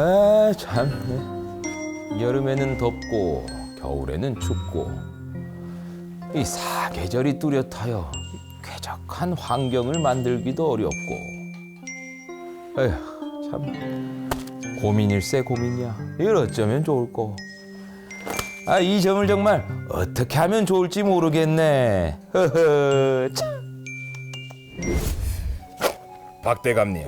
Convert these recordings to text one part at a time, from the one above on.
아, 참. 여름에는 덥고 겨울에는 춥고 이 사계절이 뚜렷하여 쾌적한 환경을 만들기도 어렵고 에휴, 참 고민일세 고민이야. 이걸 어쩌면 좋을꼬. 아, 이 점을 정말 어떻게 하면 좋을지 모르겠네. 허허, 참. 박대감님.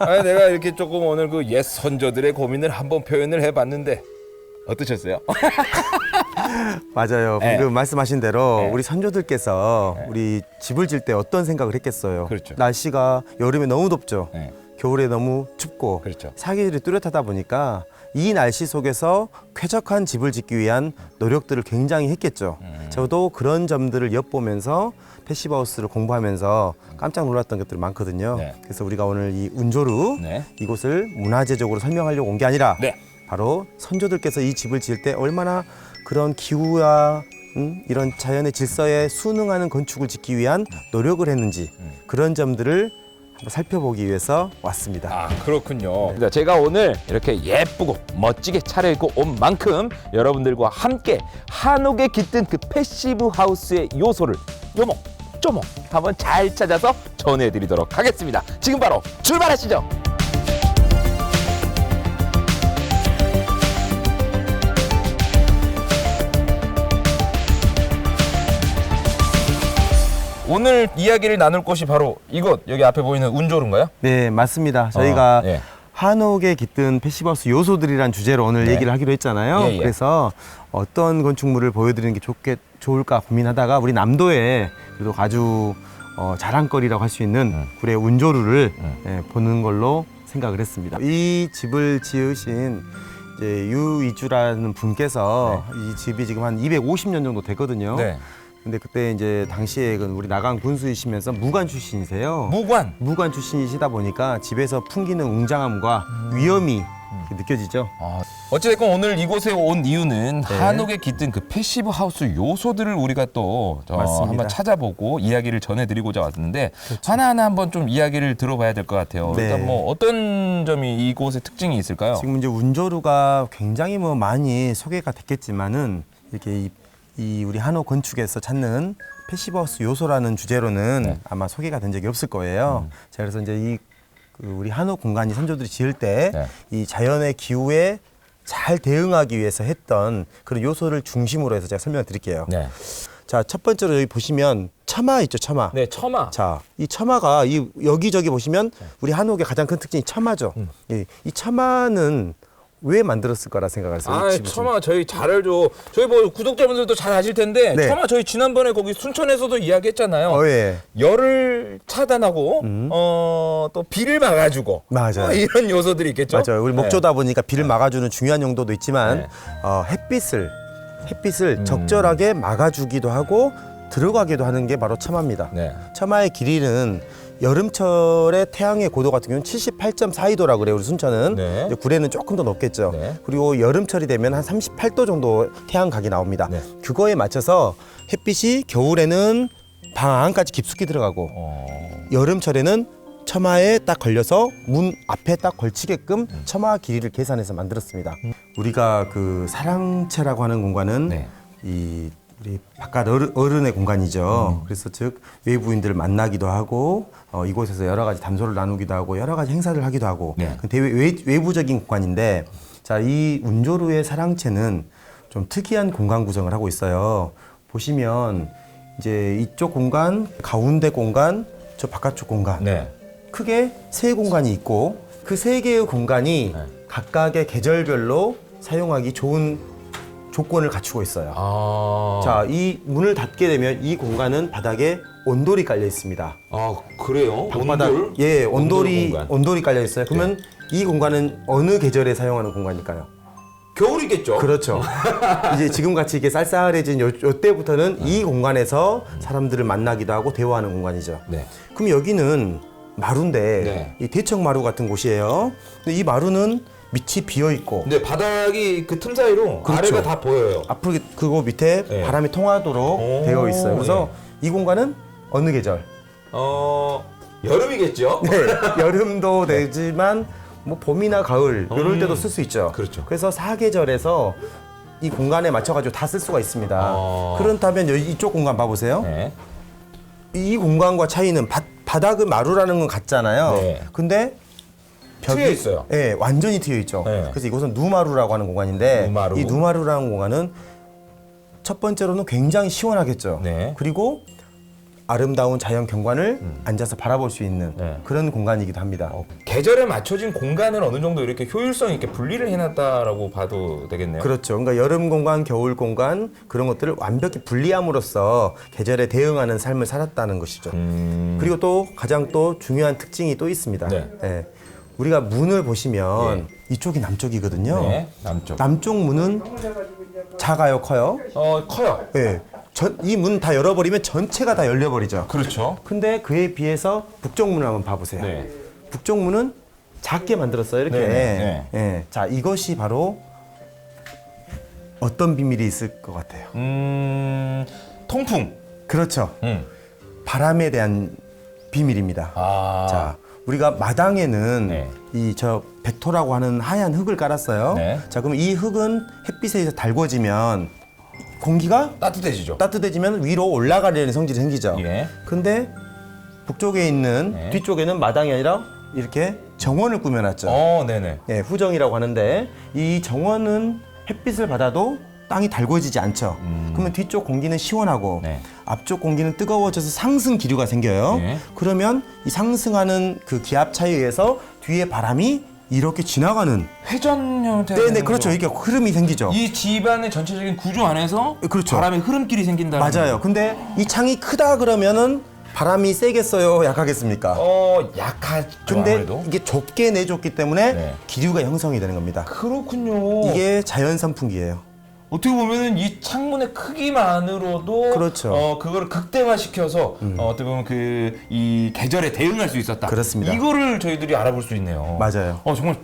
아, 내가 이렇게 조금 오늘 그 옛 선조들의 고민을 한번 표현을 해봤는데 어떠셨어요? 맞아요. 네. 방금 말씀하신 대로 네. 우리 선조들께서 우리 집을 질 때 어떤 생각을 했겠어요. 그렇죠. 날씨가 여름에 너무 덥죠. 네. 겨울에 너무 춥고 그렇죠. 사계절이 뚜렷하다 보니까 이 날씨 속에서 쾌적한 집을 짓기 위한 노력들을 굉장히 했겠죠. 음. 저도 그런 점들을 엿보면서 패시브하우스를 공부하면서 깜짝 놀랐던 것들이 많거든요. 네. 그래서 우리가 오늘 이 운조루 네. 이곳을 문화재적으로 설명하려고 온 게 아니라 네. 바로 선조들께서 이 집을 지을 때 얼마나 그런 기후와 음, 이런 자연의 질서에 순응하는 건축을 짓기 위한 노력을 했는지 그런 점들을 한번 살펴보기 위해서 왔습니다. 아 그렇군요. 그러니까 제가 오늘 이렇게 예쁘고 멋지게 차려입고 온 만큼 여러분들과 함께 한옥에 깃든 그 패시브 하우스의 요소를 요목 쪼목 한번 잘 찾아서 전해드리도록 하겠습니다. 지금 바로 출발하시죠. 오늘 이야기를 나눌 곳이 바로 이곳 여기 앞에 보이는 운조루인가요? 네, 맞습니다. 저희가 어, 예. 한옥에 깃든 패시브하우스 요소들이란 주제로 오늘 네. 얘기를 하기로 했잖아요. 예, 예. 그래서 어떤 건축물을 보여드리는 게 좋겠, 좋을까 고민하다가 우리 남도에 그래도 아주 어, 자랑거리라고 할 수 있는 음. 구례 운조루를 음. 예, 보는 걸로 생각을 했습니다. 이 집을 지으신 이제 유이주라는 분께서 이 집이 지금 한 250년 정도 되거든요. 네. 근데 그때 이제 당시에 그 우리 나강 군수이시면서 무관 출신이세요. 무관. 무관 출신이시다 보니까 집에서 풍기는 웅장함과 음. 위험이 이렇게 느껴지죠. 아, 어찌됐건 오늘 이곳에 온 이유는 네. 한옥에 깃든 그 패시브 하우스 요소들을 우리가 또 어, 맞습니다. 한번 찾아보고 이야기를 전해드리고자 왔는데 하나하나 한번 좀 이야기를 들어봐야 될 것 같아요. 네. 일단 뭐 어떤 점이 이곳의 특징이 있을까요? 지금 이제 운조루가 굉장히 뭐 많이 소개가 됐겠지만은 이렇게 이, 이 우리 한옥 건축에서 찾는 패시브하우스 요소라는 주제로는 네. 음. 아마 소개가 된 적이 없을 거예요. 자 그래서 이제 이그 우리 한옥 공간이 선조들이 지을 때이 네. 자연의 기후에 잘 대응하기 위해서 했던 그런 요소를 중심으로 해서 제가 설명을 드릴게요. 네. 자 첫 번째로 여기 보시면 처마 있죠 처마. 네, 처마. 자, 이 처마가 이 여기저기 보시면 우리 한옥의 가장 큰 특징이 처마죠. 음. 예, 이 처마는 왜 만들었을 거라 생각하세요? 아, 이 집을 처마 저희 잘 알죠. 저희 뭐 구독자분들도 잘 아실 텐데 네. 처마 저희 지난번에 거기 순천에서도 이야기했잖아요. 지금? 어, 예. 열을 차단하고 어, 또 비를 막아주고 음. 맞아요. 어, 이런 요소들이 있겠죠. 맞아요. 우리 네. 목조다 보니까 비를 막아주는 중요한 용도도 있지만 네. 어, 햇빛을 햇빛을 적절하게 막아주기도 하고 들어가기도 하는 게 바로 처마입니다. 네. 처마의 길이는 여름철에 태양의 고도 같은 경우는 78.42도라고 그래요. 우리 순천은 네. 이제 구례는 조금 더 높겠죠. 네. 그리고 여름철이 되면 한 38도 정도 태양각이 나옵니다. 네. 그거에 맞춰서 햇빛이 겨울에는 방 안까지 깊숙이 들어가고 어. 여름철에는 처마에 딱 걸려서 문 앞에 딱 걸치게끔 처마 길이를 계산해서 만들었습니다. 우리가 그 사랑채라고 하는 공간은 네. 이 우리 바깥 어른, 어른의 공간이죠. 그래서 즉 외부인들을 만나기도 하고 어, 이곳에서 여러 가지 담소를 나누기도 하고 여러 가지 행사를 하기도 하고 네. 그 대외 외, 외부적인 공간인데 자이 운조루의 사랑채는 좀 특이한 공간 구성을 하고 있어요. 보시면 이제 이쪽 공간, 가운데 공간, 저 바깥쪽 공간 네. 크게 세 공간이 있고 그 세 개의 공간이 네. 각각의 계절별로 사용하기 좋은 조건을 갖추고 있어요. 아. 자, 이 문을 닫게 되면 이 공간은 바닥에 온돌이 깔려 있습니다. 아 그래요? 방바닥 온돌? 예, 온돌이 온돌 공간. 네. 온돌이 깔려 있어요. 그러면 이 공간은 어느 계절에 사용하는 공간일까요? 겨울이겠죠. 그렇죠. 이제 지금 같이 이게 쌀쌀해진 요, 요 때부터는 네. 이 공간에서 사람들을 만나기도 하고 대화하는 공간이죠. 네. 그럼 여기는 마루인데 네. 이 대청 마루 같은 곳이에요. 근데 이 마루는 밑이 비어 있고 근데 바닥이 그 틈 사이로 그렇죠. 아래가 다 보여요. 앞으로 그거 밑에 네. 바람이 통하도록 오, 되어 있어요. 그래서 이 공간은 어느 계절? 어 여름이겠죠. 네, 여름도 되지만 뭐 봄이나 가을 이럴 음. 때도 쓸 수 있죠. 그렇죠. 그래서 사계절에서 이 공간에 맞춰가지고 다 쓸 수가 있습니다. 어. 그렇다면 여기 이쪽 공간 봐보세요. 네. 이 공간과 차이는 바, 바닥은 마루라는 건 같잖아요. 네. 근데 트여 있어요. 네, 완전히 트여 있죠. 네. 그래서 이곳은 누마루라고 하는 공간인데 누마루. 이 누마루라는 공간은 첫 번째로는 굉장히 시원하겠죠. 네. 그리고 아름다운 자연 경관을 앉아서 바라볼 수 있는 네. 그런 공간이기도 합니다. 어, 계절에 맞춰진 공간을 어느 정도 이렇게 효율성 있게 분리를 해놨다라고 봐도 되겠네요. 그렇죠. 그러니까 여름 공간, 겨울 공간 그런 것들을 완벽히 분리함으로써 계절에 대응하는 삶을 살았다는 것이죠. 음, 그리고 또 가장 또 중요한 특징이 또 있습니다. 네. 예. 우리가 문을 보시면 이쪽이 남쪽이거든요. 네, 남쪽. 남쪽 문은 작아요, 커요? 어 커요. 예. 이 문 다 열어버리면 전체가 다 열려버리죠. 그렇죠. 근데 그에 비해서 북쪽 문을 한번 봐보세요. 네. 북쪽 문은 작게 만들었어요, 이렇게. 네, 네, 예. 자, 이것이 바로 어떤 비밀이 있을 것 같아요. 음, 통풍. 그렇죠. 음. 바람에 대한 비밀입니다. 아. 자, 우리가 마당에는 네. 이저 백토라고 하는 하얀 흙을 깔았어요. 네. 자, 그럼 이 흙은 햇빛에 의해서 달궈지면 공기가 따뜻해지죠. 따뜻해지면 위로 올라가려는 성질이 생기죠. 예. 근데 북쪽에 있는 네. 뒤쪽에는 마당이 아니라 이렇게 정원을 꾸며놨죠. 어, 네네. 예, 후정이라고 하는데 이 정원은 햇빛을 받아도 땅이 달궈지지 않죠. 그러면 뒤쪽 공기는 시원하고 음. 네. 앞쪽 공기는 뜨거워져서 상승 기류가 생겨요. 네. 그러면 이 상승하는 그 기압 차이에 의해서 뒤에 바람이 이렇게 지나가는 회전 형태. 네네 그렇죠 이게 흐름이 생기죠. 이 집안의 전체적인 구조 안에서 그렇죠. 바람의 흐름길이 생긴다. 맞아요. 근데 이 창이 크다 그러면은 바람이 세겠어요, 약하겠습니까? 어, 약하죠. 근데 아무래도. 이게 좁게 내줬기 때문에 네. 기류가 형성이 되는 겁니다. 그렇군요. 이게 자연 선풍기예요. 어떻게 보면은 이 창문의 크기만으로도 그렇죠. 음. 어 그거를 극대화시켜서 어, 어떻게 보면 그 이 계절에 대응할 수 있었다. 그렇습니다. 이거를 저희들이 알아볼 수 있네요. 맞아요. 어 정말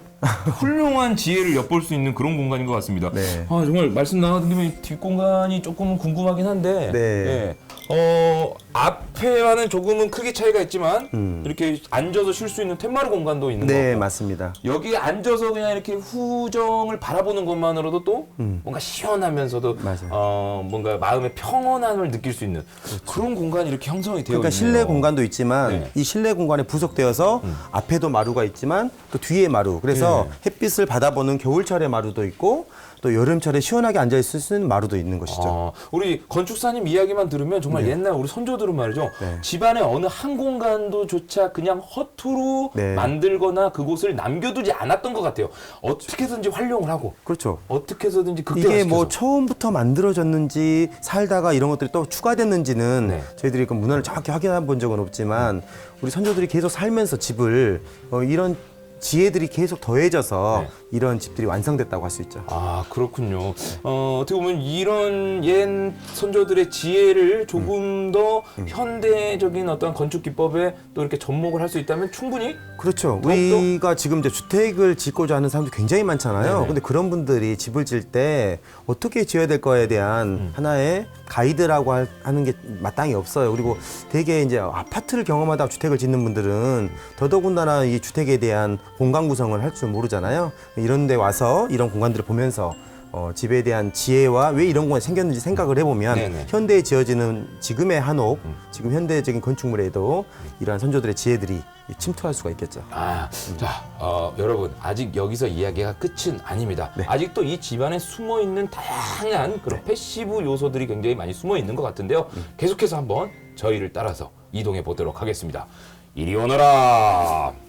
훌륭한 지혜를 엿볼 수 있는 그런 공간인 것 같습니다. 네. 아 정말 말씀 나가는 김에 뒷 공간이 조금은 궁금하긴 한데. 네. 예. 어 앞에와는 조금은 크기 차이가 있지만 이렇게 앉아서 쉴 수 있는 텐마루 공간도 있는 것 네, 같고 맞습니다. 여기 앉아서 그냥 이렇게 후정을 바라보는 것만으로도 또 뭔가 시원하면서도 음. 맞아요. 어, 뭔가 마음의 평온함을 느낄 수 있는 그런 공간이 이렇게 형성이 되어 그러니까 있네요. 실내 공간도 있지만 네. 음. 이 실내 공간에 부속되어서 앞에도 마루가 있지만 또 뒤에 마루. 그래서 네. 햇빛을 받아보는 겨울철의 마루도 있고 또 여름철에 시원하게 앉아 있을 수 있는 마루도 있는 것이죠. 아, 우리 건축사님 이야기만 들으면 정말 옛날 우리 선조들은 말이죠. 네. 집안의 어느 한 공간도 조차 그냥 허투루 네. 만들거나 그곳을 남겨두지 않았던 것 같아요. 어떻게든지 활용을 하고 그렇죠. 어떻게 해서든지 극대화시켜서 이게 뭐 처음부터 만들어졌는지 살다가 이런 것들이 또 추가됐는지는 네. 저희들이 그 문헌을 정확히 확인해 본 적은 없지만 우리 선조들이 계속 살면서 집을 어, 이런 지혜들이 계속 더해져서 네. 이런 집들이 완성됐다고 할 수 있죠. 아 그렇군요. 어, 어떻게 보면 이런 옛 선조들의 지혜를 조금 더 현대적인 어떤 건축 기법에 또 이렇게 접목을 할 수 있다면 충분히 그렇죠. 더욱더- 우리가 지금 이제 주택을 짓고자 하는 사람도 굉장히 많잖아요. 네네. 근데 그런 분들이 집을 질 때 어떻게 지어야 될 거에 대한 음. 하나의 가이드라고 할- 하는 게 마땅히 없어요. 그리고 되게 이제 아파트를 경험하다 주택을 짓는 분들은 더더군다나 이 주택에 대한 공간 구성을 할 줄 모르잖아요. 이런 데 와서 이런 공간들을 보면서 어, 집에 대한 지혜와 왜 이런 공간이 생겼는지 생각을 해보면 네네. 음. 현대에 지어지는 지금의 한옥, 지금 현대적인 건축물에도 이러한 선조들의 지혜들이 침투할 수가 있겠죠. 아, 자, 어, 여러분 아직 여기서 이야기가 끝은 아닙니다. 네. 아직도 이 집안에 숨어 있는 다양한 그런 패시브 요소들이 굉장히 많이 숨어 있는 것 같은데요. 계속해서 한번 저희를 따라서 이동해 보도록 하겠습니다. 이리 오너라.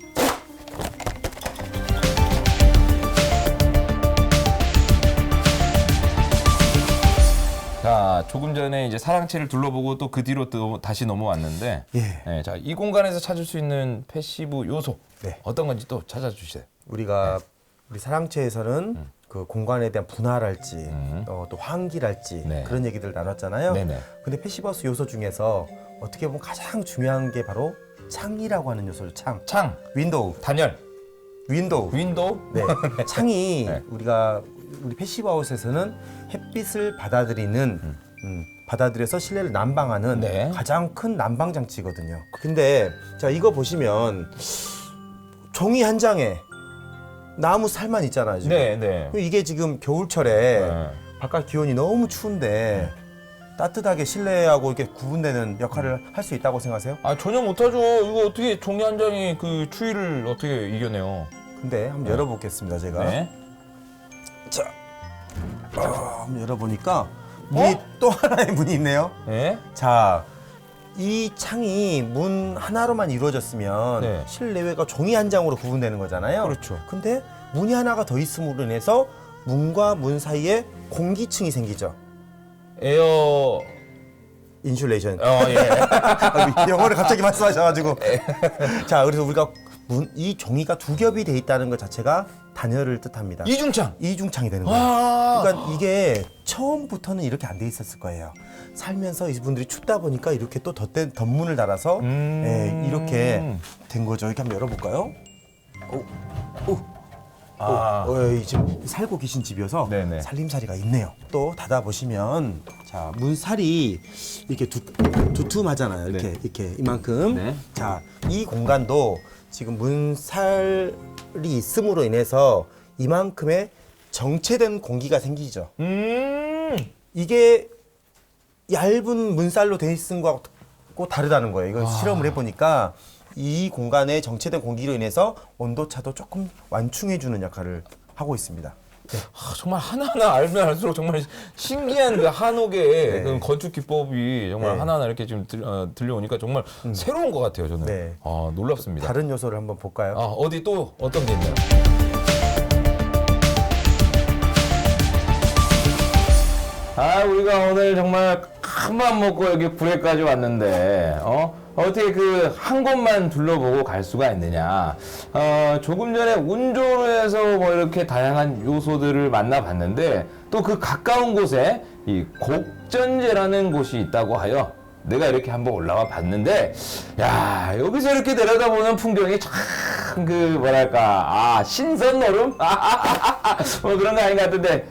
조금 전에 이제 사랑채를 둘러보고 또 그 뒤로 또 다시 넘어왔는데, 예. 네, 자, 이 공간에서 찾을 수 있는 패시브 요소 네. 어떤 건지 또 찾아주세요. 우리가 우리 사랑채에서는 그 공간에 대한 분할할지 어, 또 환기랄지 네. 그런 얘기들 나눴잖아요. 네네. 근데 패시버스 요소 중에서 어떻게 보면 가장 중요한 게 바로 창이라고 하는 요소죠. 창. 창, 윈도우. 단열, 윈도우. 윈도우. 네. 창이 네. 우리가 우리 패시브하우스에서는 햇빛을 받아들이는 음, 받아들여서 실내를 난방하는 네. 가장 큰 난방 장치거든요. 근데 자 이거 보시면 종이 한 장에 나무 살만 있잖아요. 지금. 네, 네. 이게 지금 겨울철에 네. 바깥 기온이 너무 추운데 따뜻하게 실내하고 이렇게 구분되는 역할을 할 수 있다고 생각하세요? 아 전혀 못하죠. 이거 어떻게 종이 한 장이 그 추위를 어떻게 이겨내요? 근데 한번 열어보겠습니다. 제가 네. 자, 어, 한번 열어보니까 문이 또 하나의 문이 있네요. 네. 자, 이 창이 문 하나로만 이루어졌으면 네. 실내외가 종이 한 장으로 구분되는 거잖아요. 그렇죠. 근데 문이 하나가 더 있음으로 인해서 문과 문 사이에 공기층이 생기죠. 에어 인슐레이션. 어 예. 아, 영어를 갑자기 말씀하셔가지고. 자, 그래서 우리가 문, 이 종이가 두 겹이 돼 있다는 것 자체가 단열을 뜻합니다. 이중창. 이중창이 되는 거예요. 아. 그러니까 이게 처음부터는 이렇게 안 돼 있었을 거예요. 살면서 이분들이 춥다 보니까 이렇게 또 덧대, 덧문을 달아서 음. 예, 이렇게 된 거죠. 이렇게 한번 열어볼까요? 아. 어, 예, 지금 살고 계신 집이어서 네네. 살림살이가 있네요. 또 닫아 보시면 자 문살이 이렇게 두, 두툼하잖아요. 이렇게 이렇게 이만큼. 네. 자이 공간도 지금 문살이 있음으로 인해서 이만큼의 정체된 공기가 생기죠. 음. 이게 얇은 문살로 돼 있은 거하고 다르다는 거예요. 이거 실험을 해보니까 이 공간에 정체된 공기로 인해서 온도 차도 조금 완충해주는 역할을 하고 있습니다. 아, 정말 하나하나 알면 알수록 정말 신기한 그 한옥의 네. 그 건축 기법이 정말 네. 하나하나 이렇게 지금 들, 어, 들려오니까 정말 새로운 것 같아요 저는. 네. 아 놀랍습니다. 다른 요소를 한번 볼까요? 아 어디 또 어떤 게 있나요? 아 우리가 오늘 정말 큰 맘 먹고 여기 구례까지 왔는데 어 어떻게 그 한 곳만 둘러보고 갈 수가 있느냐. 어 조금 전에 운조로에서 뭐 이렇게 다양한 요소들을 만나봤는데 또 그 가까운 곳에 이 곡전제라는 곳이 있다고 하여 내가 이렇게 한번 올라와 봤는데 야 여기서 이렇게 내려다보는 풍경이 참 그 뭐랄까. 아 신선 노름? 뭐 그런 거 아닌 것 같은데.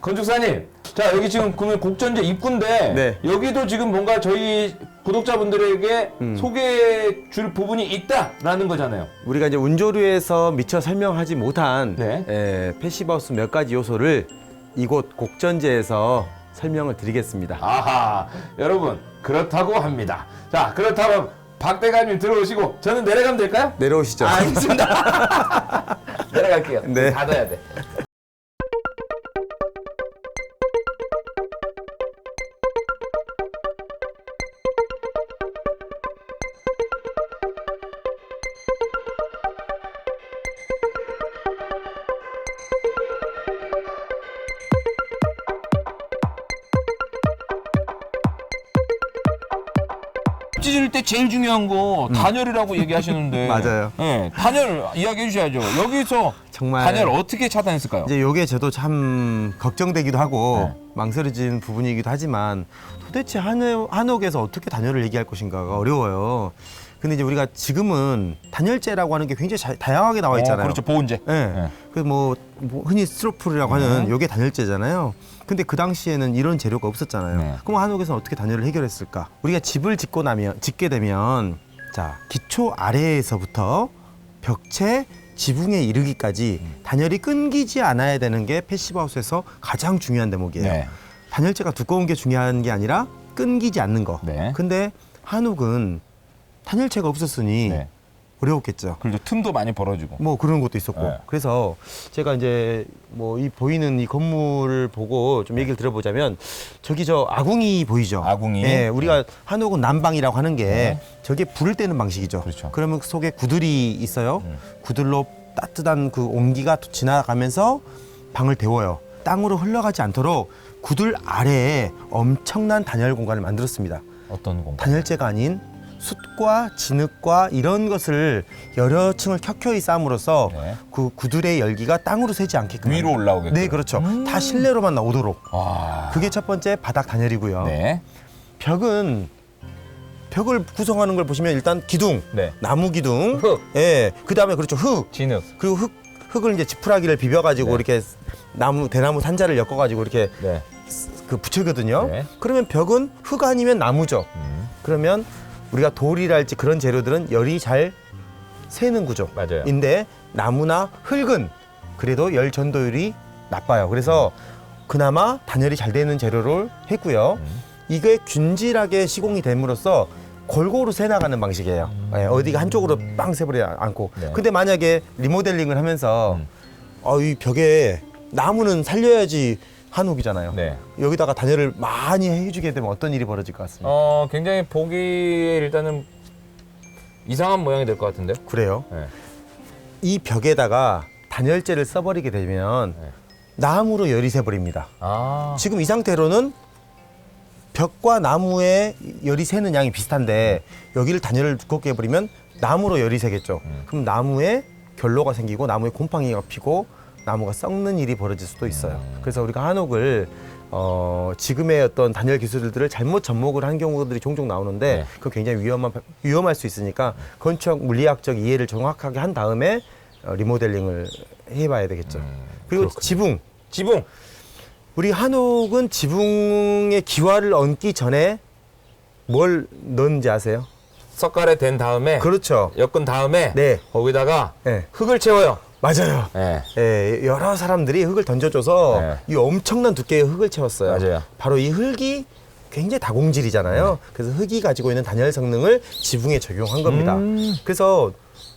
건축사님 자 여기 지금 그러면 곡전제 입구인데 네. 여기도 지금 뭔가 저희 구독자분들에게 소개해 줄 부분이 있다라는 거잖아요 우리가 이제 운조류에서 미처 설명하지 못한 네. 에, 패시브하우스 몇 가지 요소를 이곳 곡전제에서 설명을 드리겠습니다. 아하 여러분 그렇다고 합니다 자 그렇다면 박 대감님 들어오시고 저는 내려가면 될까요? 내려오시죠. 아, 알겠습니다 내려갈게요 네. 닫아야 돼 찢을 때 제일 중요한 거 단열이라고 얘기하시는데 맞아요. 네, 단열 이야기해 주셔야죠. 여기서 정말 단열 어떻게 차단했을까요? 이제 요게 저도 참 걱정되기도 하고 네. 망설여진 부분이기도 하지만 도대체 한옥, 한옥에서 어떻게 단열을 얘기할 것인가가 어려워요. 근데 이제 우리가 지금은 단열재라고 하는 게 굉장히 자- 다양하게 나와 있잖아요. 어, 그렇죠 보온재. 예. 네. 그뭐 뭐 흔히 스트로폴이라고 하는 요게 단열재잖아요. 근데 그 당시에는 이런 재료가 없었잖아요. 네. 그럼 한옥에서는 어떻게 단열을 해결했을까? 우리가 집을 짓고 나면 짓게 되면 자 기초 아래에서부터 벽체 지붕에 이르기까지 단열이 끊기지 않아야 되는 게 패시브하우스에서 가장 중요한 대목이에요. 네. 단열재가 두꺼운 게 중요한 게 아니라 끊기지 않는 거. 네. 근데 한옥은 단열재가 없었으니 네. 어려웠겠죠. 그리고 틈도 많이 벌어지고. 뭐 그런 것도 있었고 네. 그래서 제가 이제 뭐 이 보이는 이 건물을 보고 좀 얘기를 들어보자면 저기 저 아궁이 보이죠? 아궁이. 예, 우리가 한옥은 난방이라고 하는 게 네. 저게 불을 때는 방식이죠. 그렇죠. 러면 속에 구들이 있어요. 구들로 따뜻한 그 온기가 지나가면서 방을 데워요. 땅으로 흘러가지 않도록 구들 아래에 엄청난 단열 공간을 만들었습니다. 어떤 공간? 단열재가 아닌 숯과 진흙과 이런 것을 여러 층을 켜켜이 쌓음으로써 네. 그 구들의 열기가 땅으로 새지 않게끔 위로 올라오게끔. 네 그렇죠 다 실내로만 나오도록 와. 그게 첫 번째 바닥 단열이고요 네. 벽은 벽을 구성하는 걸 보시면 일단 기둥 네. 나무 기둥 흙. 예 그 다음에 그렇죠 흙 진흙. 그리고 흙 흙을 이제 지푸라기를 비벼가지고 네. 이렇게 나무 대나무 산자를 엮어가지고 이렇게 네. 그 붙이거든요 네. 그러면 벽은 흙 아니면 나무죠 음. 그러면 우리가 돌이랄지 그런 재료들은 열이 잘 새는 구조. 맞아요. 인데 나무나 흙은 그래도 열 전도율이 나빠요. 그래서 그나마 단열이 잘 되는 재료를 했고요. 이게 균질하게 시공이 됨으로써 골고루 새 나가는 방식이에요. 예, 어디가 한쪽으로 빵 새버리지 않고. 네. 근데 만약에 리모델링을 하면서 어, 이 벽에 나무는 살려야지 한옥이잖아요. 네. 여기다가 단열을 많이 해주게 되면 어떤 일이 벌어질 것 같습니다. 어, 굉장히 보기에 일단은 이상한 모양이 될 것 같은데요. 그래요. 네. 이 벽에다가 단열재를 써버리게 되면 네. 나무로 열이 새버립니다. 아, 지금 이 상태로는 벽과 나무에 열이 새는 양이 비슷한데 여기를 단열을 두껍게 해버리면 나무로 열이 새겠죠. 그럼 나무에 결로가 생기고 나무에 곰팡이가 피고 나무가 썩는 일이 벌어질 수도 있어요. 그래서 우리가 한옥을 어, 지금의 어떤 단열 기술들을 잘못 접목을 한 경우들이 종종 나오는데 네. 그거 굉장히 위험한 위험할 수 있으니까 건축 물리학적 이해를 정확하게 한 다음에 어, 리모델링을 해봐야 되겠죠. 그리고 그렇군요. 지붕 지붕. 우리 한옥은 지붕의 기와를 얹기 전에 뭘 넣는지 아세요? 석가래 된 다음에 그렇죠. 엮은 다음에 네. 거기다가 네. 흙을 채워요. 맞아요. 네. 예, 여러 사람들이 흙을 던져줘서 네. 이 엄청난 두께의 흙을 채웠어요. 맞아요. 바로 이 흙이 굉장히 다공질이잖아요. 그래서 흙이 가지고 있는 단열 성능을 지붕에 적용한 겁니다. 음. 그래서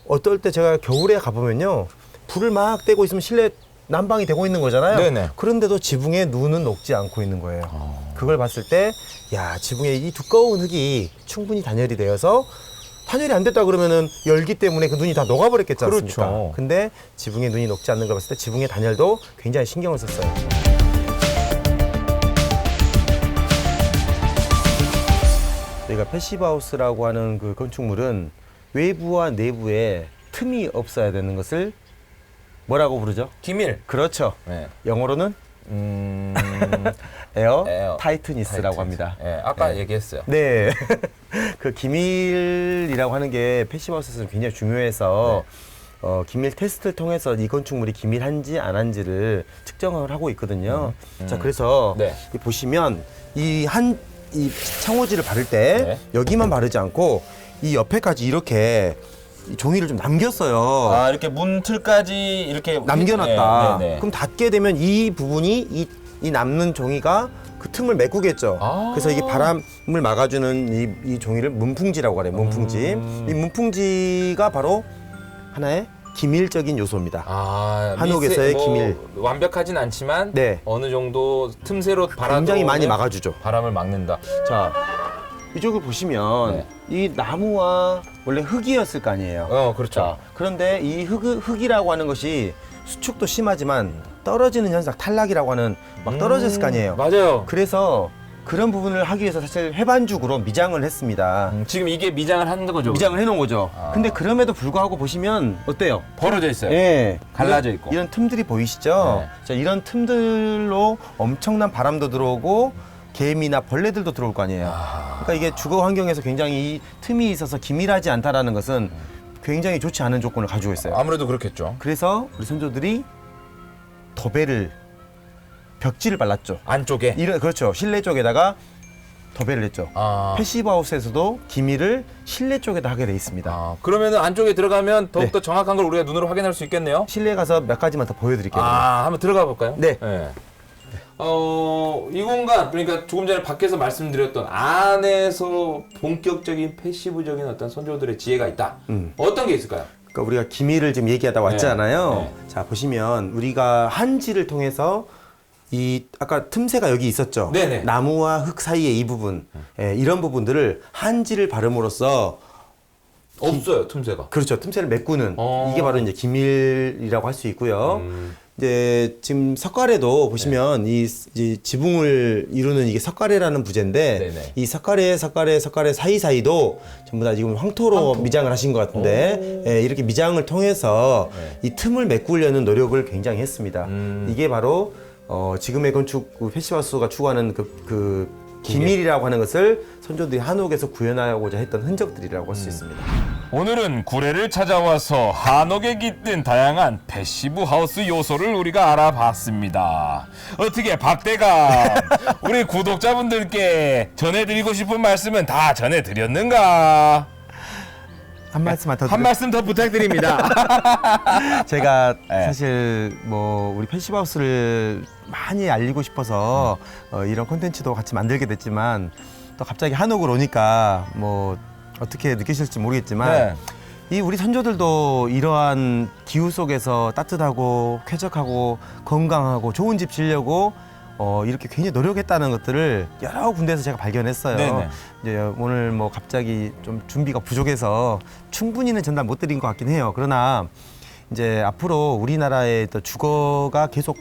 어떨 때 제가 겨울에 가보면요. 불을 막 떼고 있으면 실내 난방이 되고 있는 거잖아요. 네네. 그런데도 지붕에 눈은 녹지 않고 있는 거예요. 그걸 봤을 때, 야, 지붕에 이 두꺼운 흙이 충분히 단열이 되어서 단열이 안 됐다 그러면은 열기 때문에 그 눈이 다 녹아버렸겠지 않습니까? 그렇죠. 근데 지붕에 눈이 녹지 않는 걸 봤을 때 지붕의 단열도 굉장히 신경을 썼어요. 저희가 패시브하우스라고 하는 그 건축물은 외부와 내부에 틈이 없어야 되는 것을 뭐라고 부르죠? 기밀. 그렇죠. 네. 영어로는 음. 에어, 에어 타이트니스라고 합니다. 네, 아까 네. 얘기했어요. 네. 그 기밀이라고 하는 게 패시브하우스에서는 굉장히 중요해서 어, 기밀 테스트를 통해서 이 건축물이 기밀한지 안 한지를 측정을 하고 있거든요. 자, 그래서 네. 이 보시면 이 한 이 창호지를 바를 때 네. 여기만 바르지 않고 이 옆에까지 이렇게 이 종이를 좀 남겼어요. 아, 이렇게 문 틀까지 이렇게 남겨놨다. 네, 네, 네. 그럼 닫게 되면 이 부분이 이, 이 남는 종이가 그 틈을 메꾸겠죠. 아. 그래서 이게 바람을 막아주는 이, 이 종이를 문풍지라고 그래요. 문풍지. 음. 이 문풍지가 바로 하나의 기밀적인 요소입니다. 아, 한옥에서의 미세- 기밀. 완벽하진 않지만 네. 어느 정도 틈새로 바람 굉장히 많이 막아주죠. 바람을 막는다. 자, 이쪽을 보시면 네. 이 나무와 원래 흙이었을 거 아니에요. 어, 그렇죠. 자, 그런데 이 흙, 흙이라고 하는 것이 수축도 심하지만 떨어지는 현상, 탈락이라고 하는 막 떨어졌을 거 아니에요. 음, 맞아요. 그래서 그런 부분을 하기 위해서 사실 해반죽으로 미장을 했습니다. 음, 지금 이게 미장을 하는 거죠. 미장을 해놓은 거죠. 아. 근데 그럼에도 불구하고 보시면 어때요? 벌어져 있어요. 예, 갈라져 이런- 있고. 이런 틈들이 보이시죠? 네. 자, 이런 틈들로 엄청난 바람도 들어오고 개미나 벌레들도 들어올 거 아니에요. 그러니까 이게 주거 환경에서 굉장히 이 틈이 있어서 기밀하지 않다라는 것은 굉장히 좋지 않은 조건을 가지고 있어요. 아무래도 그렇겠죠. 그래서 우리 선조들이 도배를 벽지를 발랐죠. 안쪽에. 이런 그렇죠. 실내 쪽에다가 도배를 했죠. 아. 패시브 하우스에서도 기밀을 실내 쪽에다 하게 돼 있습니다. 아, 그러면은 안쪽에 들어가면 더욱더 네. 정확한 걸 우리가 눈으로 확인할 수 있겠네요. 실내 가서 몇 가지만 더 보여드릴게요. 아, 한번 들어가 볼까요? 네. 어, 이 공간, 그러니까 조금 전에 밖에서 말씀드렸던 안에서 본격적인 패시브적인 어떤 선조들의 지혜가 있다. 음. 어떤 게 있을까요? 그러니까 우리가 기밀을 지금 얘기하다 왔잖아요. 네. 자 보시면 우리가 한지를 통해서 이 아까 틈새가 여기 있었죠. 네 네. 나무와 흙 사이의 이 부분, 예, 이런 부분들을 한지를 바름으로써 없어요, 틈새가. 그렇죠. 틈새를 메꾸는 어. 이게 바로 이제 기밀이라고 할 수 있고요. 음. 이제 지금 석가래도 보시면 이 이제 지붕을 이루는 이게 석가래라는 부재인데 네네. 이 석가래 석가래 석가래 사이 사이도 전부 다 지금 황토로 미장을 하신 것 같은데 예, 이렇게 미장을 통해서 네. 이 틈을 메꾸려는 노력을 굉장히 했습니다. 음. 이게 바로 어, 지금의 건축 그 패시바스가 추구하는 그, 그 기밀이라고 하는 것을 선조들이 한옥에서 구현하고자 했던 흔적들이라고 할수 음. 있습니다. 오늘은 구례를 찾아와서 한옥에 깃든 다양한 패시브 하우스 요소를 우리가 알아봤습니다. 어떻게 박대감 우리 구독자분들께 전해드리고 싶은 말씀은 다 전해드렸는가? 한 말씀만 더 한 드려- 말씀 더 부탁드립니다. 제가 네. 사실 뭐 우리 패시브하우스를 많이 알리고 싶어서 어, 이런 콘텐츠도 같이 만들게 됐지만 또 갑자기 한옥을 오니까 뭐 어떻게 느끼실지 모르겠지만 네. 이 우리 선조들도 이러한 기후 속에서 따뜻하고 쾌적하고 건강하고 좋은 집 지려고 어, 이렇게 굉장히 노력했다는 것들을 여러 군데에서 제가 발견했어요. 네네. 이제 오늘 뭐 갑자기 좀 준비가 부족해서 충분히는 전달 못 드린 것 같긴 해요. 그러나 이제 앞으로 우리나라의 또 주거가 계속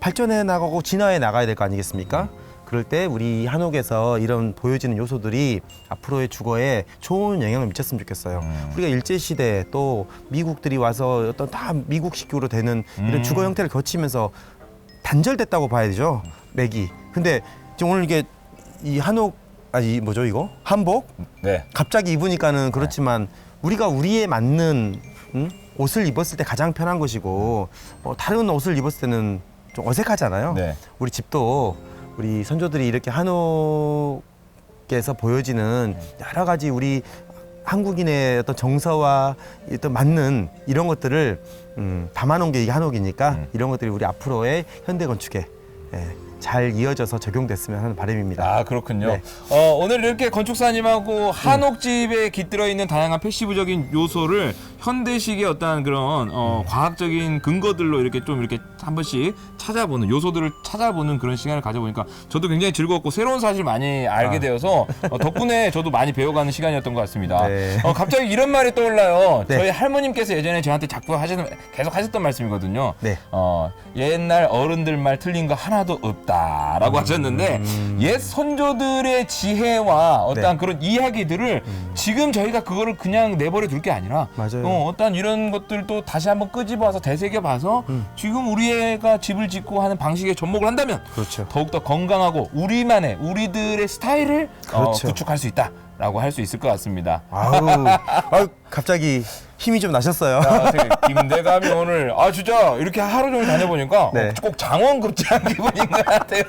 발전해 나가고 진화해 나가야 될 거 아니겠습니까? 그럴 때 우리 한옥에서 이런 보여지는 요소들이 앞으로의 주거에 좋은 영향을 미쳤으면 좋겠어요. 우리가 일제 시대 또 미국들이 와서 어떤 다 미국식으로 되는 이런 주거 형태를 거치면서 단절됐다고 봐야 되죠. 맥이. 근데 지금 오늘 이게 이 한옥 아니 이 뭐죠 이거 한복 네. 갑자기 입으니까는 그렇지만 우리가 우리에 맞는 음? 옷을 입었을 때 가장 편한 것이고 어, 다른 옷을 입었을 때는 좀 어색하잖아요. 네. 우리 집도 우리 선조들이 이렇게 한옥에서 보여지는 여러 가지 우리 한국인의 어떤 정서와 어떤 맞는 이런 것들을 음, 담아놓은 게 이게 한옥이니까 이런 것들이 우리 앞으로의 현대 건축에 예, 잘 이어져서 적용됐으면 하는 바람입니다. 아 그렇군요. 네. 어, 오늘 이렇게 건축사님하고 한옥집에 깃들어 있는 다양한 패시브적인 요소를 현대식의 어떤 그런 어, 과학적인 근거들로 이렇게 좀 이렇게 한 번씩 찾아보는 요소들을 찾아보는 그런 시간을 가져보니까 저도 굉장히 즐거웠고 새로운 사실 많이 알게 아. 되어서 어, 덕분에 저도 많이 배워가는 시간이었던 것 같습니다. 네. 어, 갑자기 이런 말이 떠올라요. 네. 저희 할머님께서 예전에 저한테 자꾸 하시는 계속 하셨던 말씀이거든요. 네. 어, 옛날 어른들 말 틀린 거 하나도 없 다라고 하셨는데 옛 선조들의 지혜와 어떠한 네. 그런 이야기들을 지금 저희가 그거를 그냥 내버려 둘 게 아니라 맞아요. 어, 어떤 이런 것들도 다시 한번 끄집어와서 되새겨 봐서 지금 우리 애가 집을 짓고 하는 방식에 접목을 한다면 그렇죠. 더욱더 건강하고 우리만의 우리들의 스타일을 어, 그렇죠. 구축할 수 있다 라고 할 수 있을 것 같습니다. 아우, 아우 갑자기 힘이 좀 나셨어요. 아, 되게 김대감이 오늘 아 진짜 이렇게 하루 종일 다녀보니까 네. 어, 꼭 장원급제한 기분인 것 같아요.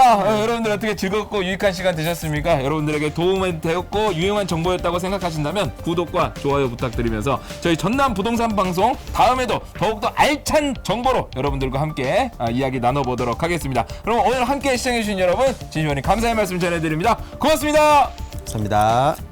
자 어, 여러분들 어떻게 즐겁고 유익한 시간 되셨습니까? 여러분들에게 도움이 되었고 유용한 정보였다고 생각하신다면 구독과 좋아요 부탁드리면서 저희 전남 부동산 방송 다음에도 더욱더 알찬 정보로 여러분들과 함께 아, 이야기 나눠보도록 하겠습니다. 그럼 오늘 함께 시청해주신 여러분 진심어린 감사의 말씀 전해드립니다. 고맙습니다. 감사합니다.